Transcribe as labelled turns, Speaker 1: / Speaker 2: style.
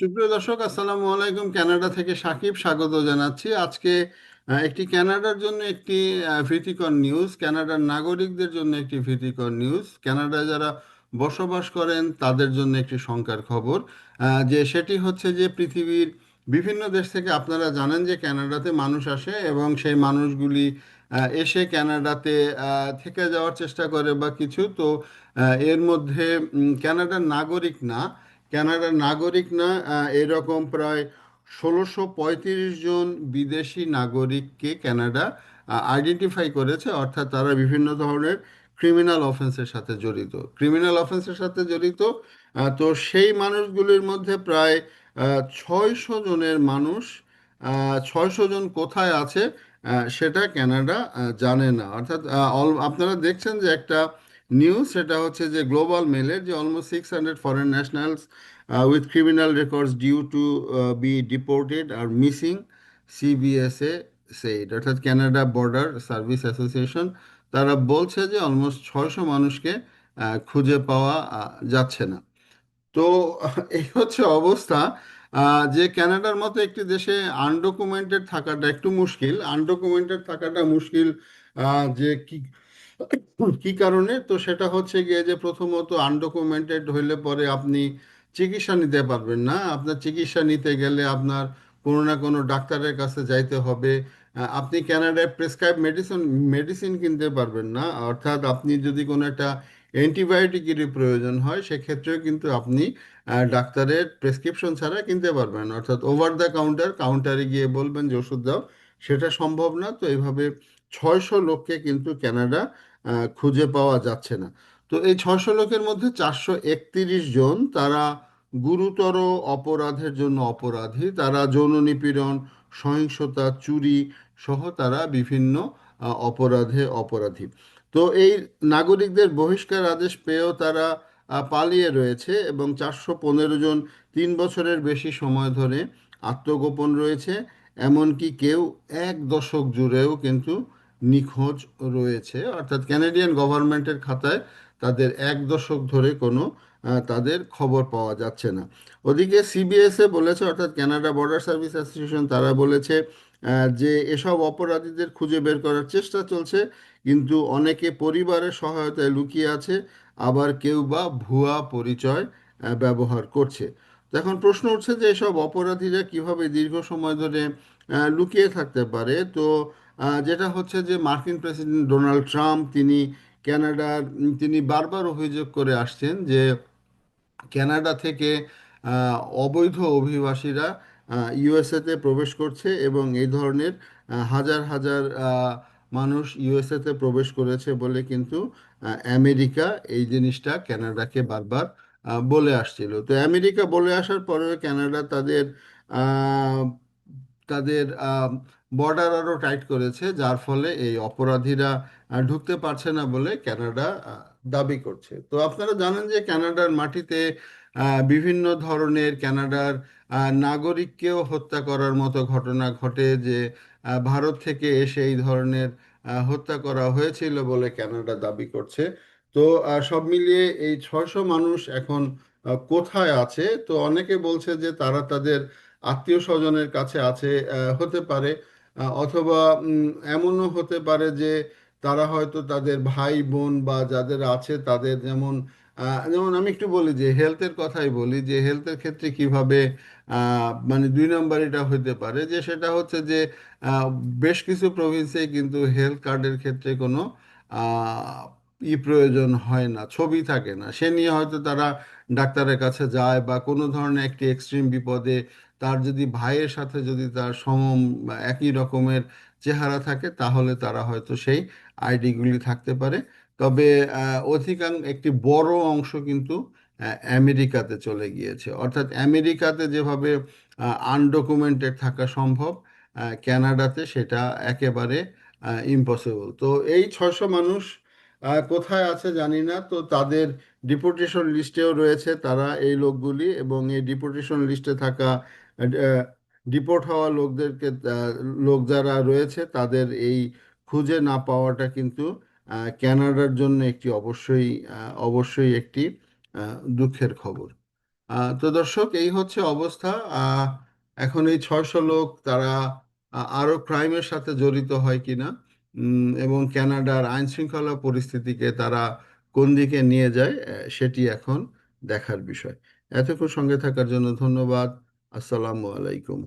Speaker 1: সুপ্রিয় দর্শক, আসসালামু আলাইকুম। কানাডা থেকে সাকিব স্বাগত জানাচ্ছি। আজকে একটি কানাডার জন্য একটি ভীতিকর নিউজ কানাডার নাগরিকদের জন্য একটি ভীতিকর নিউজ কানাডায় যারা বসবাস করেন তাদের জন্য একটি শঙ্কার খবর যে সেটি হচ্ছে যে পৃথিবীর বিভিন্ন দেশ থেকে আপনারা জানেন যে কানাডাতে মানুষ আসে এবং সেই মানুষগুলি এসে কানাডাতে থেকে যাওয়ার চেষ্টা করে বা কিছু। তো এর মধ্যে কানাডার নাগরিক না কানাডার নাগরিক না এরকম প্রায় ষোলোশো পঁয়ত্রিশ জন বিদেশি নাগরিককে কানাডা আইডেন্টিফাই করেছে। অর্থাৎ তারা বিভিন্ন ধরনের ক্রিমিনাল অফেন্সের সাথে জড়িত। ক্রিমিনাল অফেন্সের সাথে জড়িত তো সেই মানুষগুলির মধ্যে প্রায় ছয়শো জনের মানুষ ছয়শো জন কোথায় আছে সেটা আহ, জানে না। অর্থাৎ আপনারা দেখছেন যে একটা নিউজ সেটা হচ্ছে যে গ্লোবাল মেলের যে almost six hundred foreign nationals with criminal records due to be deported R missing CBSA said অর্থাৎ কানাডা বর্ডার সার্ভিস অ্যাসোসিয়েশন তারা বলছে যে অলমোস্ট ছয়শো মানুষকে খুঁজে পাওয়া যাচ্ছে না। তো এই হচ্ছে অবস্থা যে ক্যানাডার মতো একটি দেশে আনডকুমেন্টেড থাকাটা একটু মুশকিল। আনডকুমেন্টেড থাকাটা মুশকিল যে কি কি কারণে? তো সেটা হচ্ছে গিয়ে যে প্রথমত আনডকুমেন্টেড হইলে পরে আপনি চিকিৎসা নিতে পারবেন না। আপনার চিকিৎসা নিতে গেলে আপনার কোনো না কোনো ডাক্তারের কাছে যাইতে হবে। আপনি ক্যানাডায় প্রেসক্রাইব মেডিসিন মেডিসিন কিনতে পারবেন না। অর্থাৎ আপনি যদি কোনো একটা অ্যান্টিবায়োটিকেরই প্রয়োজন হয় সেক্ষেত্রেও কিন্তু আপনি ডাক্তারের প্রেসক্রিপশন ছাড়া কিনতে পারবেন। অর্থাৎ ওভার দ্য কাউন্টার কাউন্টারে গিয়ে বলবেন যে ওষুধ দাও। সেটা সম্ভব না। তো এইভাবে ছয়শো লোককে কিন্তু আহ, খুঁজে পাওয়া যাচ্ছে না। তো এই ছয়শো লোকের মধ্যে চারশো একত্রিশ জন তারা গুরুতর অপরাধের জন্য অপরাধী। তারা যৌন নিপীড়ন, সহিংসতা, চুরি সহ তারা বিভিন্ন অপরাধে অপরাধী। তো এই নাগরিকদের বহিষ্কার আদেশ পেয়েও তারা পালিয়ে রয়েছে এবং চারশো পনেরো জন তিন বছরের বেশি সময় ধরে আত্মগোপন রয়েছে। এমনকি কেউ এক দশক জুড়েও কিন্তু নিখোঁজ রয়েছে, অর্থাৎ ক্যানাডিয়ান গভর্নমেন্টের খাতায় তাদের এক দশক ধরে কোনো তাদের খবর পাওয়া যাচ্ছে না। ওদিকে সিবিএসএ বলেছে, অর্থাৎ কানাডা বর্ডার সার্ভিস অ্যাসোসিয়েশন তারা বলেছে যে এসব অপরাধীদের খুঁজে বের করার চেষ্টা চলছে, কিন্তু অনেকে পরিবারের সহায়তায় লুকিয়ে আছে, আবার কেউ বা ভুয়া পরিচয় ব্যবহার করছে। এখন প্রশ্ন উঠছে যে এসব অপরাধীরা কীভাবে দীর্ঘ সময় ধরে লুকিয়ে থাকতে পারে? তো যেটা হচ্ছে যে মার্কিন প্রেসিডেন্ট ডোনাল্ড ট্রাম্প, তিনি ক্যানাডার, তিনি বারবার অভিযোগ করে আসছেন যে ক্যানাডা থেকে অবৈধ অভিবাসীরা ইউএসএতে প্রবেশ করছে এবং এই ধরনের হাজার হাজার মানুষ ইউএসএতে প্রবেশ করেছে বলে কিন্তু আমেরিকা এই জিনিসটা কানাডাকে বারবার বলে আসছিল। তো আমেরিকা বলে আসার পরেও কানাডা তাদের তাদের বর্ডার আরও টাইট করেছে যার ফলে এই অপরাধীরা ঢুকতে পারছে না বলে আহ, দাবি করছে। তো আপনারা জানেন যে ক্যানাডার মাটিতে বিভিন্ন ধরনের ক্যানাডার নাগরিককেও হত্যা করার মতো ঘটনা ঘটে যে ভারত থেকে এসে এই ধরনের হত্যা করা হয়েছিল বলে কানাডা দাবি করছে। তো সব মিলিয়ে এই ছয়শো মানুষ এখন কোথায় আছে? তো অনেকে বলছে যে তারা তাদের আত্মীয় স্বজনের কাছে আছে হতে পারে। অথবা এমনও হতে পারে যে তারা হয়তো তাদের ভাই বোন বা যাদের আছে তাদের যেমন যেমন আমি একটু বলি যে হেলথের কথাই বলি যে হেলথের ক্ষেত্রে কীভাবে মানে দুই নম্বর এটা হইতে পারে যে সেটা হচ্ছে যে বেশ কিছু প্রভিন্সে কিন্তু হেলথ কার্ডের ক্ষেত্রে কোনো ই প্রয়োজন হয় না ছবি থাকে না। সে নিয়ে হয়তো তারা ডাক্তারের কাছে যায় বা কোনো ধরনের একটি এক্সট্রিম বিপদে তার যদি ভাইয়ের সাথে যদি তার সম একই রকমের চেহারা থাকে তাহলে তারা হয়তো সেই আইডিগুলি থাকতে পারে। তবে আহ, অধিকাংশ একটি বড় অংশ কিন্তু আমেরিকাতে চলে গিয়েছে। অর্থাৎ আমেরিকাতে যেভাবে আনডকুমেন্টেড থাকা সম্ভব ক্যানাডাতে সেটা একেবারে ইম্পসিবল তো এই ছয়শো মানুষ কোথায় আছে জানি না, তো তাদের ডিপোর্টেশন লিস্টেও রয়েছে তারা এই লোকগুলি এবং এই ডিপোর্টেশন লিস্টে থাকা ডিপোর্ট হওয়া লোকদেরকে লোক যারা রয়েছে তাদের এই খুঁজে না পাওয়াটা কিন্তু ক্যানাডার জন্য একটি অবশ্যই অবশ্যই একটি দুঃখের খবর। তো দর্শক, এই হচ্ছে অবস্থা। এখন এই ছয়শো লোক তারা আরও ক্রাইমের সাথে জড়িত হয় কিনা এবং ক্যানাডার আইন শৃঙ্খলা পরিস্থিতিকে তারা কোন দিকে নিয়ে যায় সেটি এখন দেখার বিষয়। এতক্ষণ সঙ্গে থাকার জন্য ধন্যবাদ। আসসালামু আলাইকুম।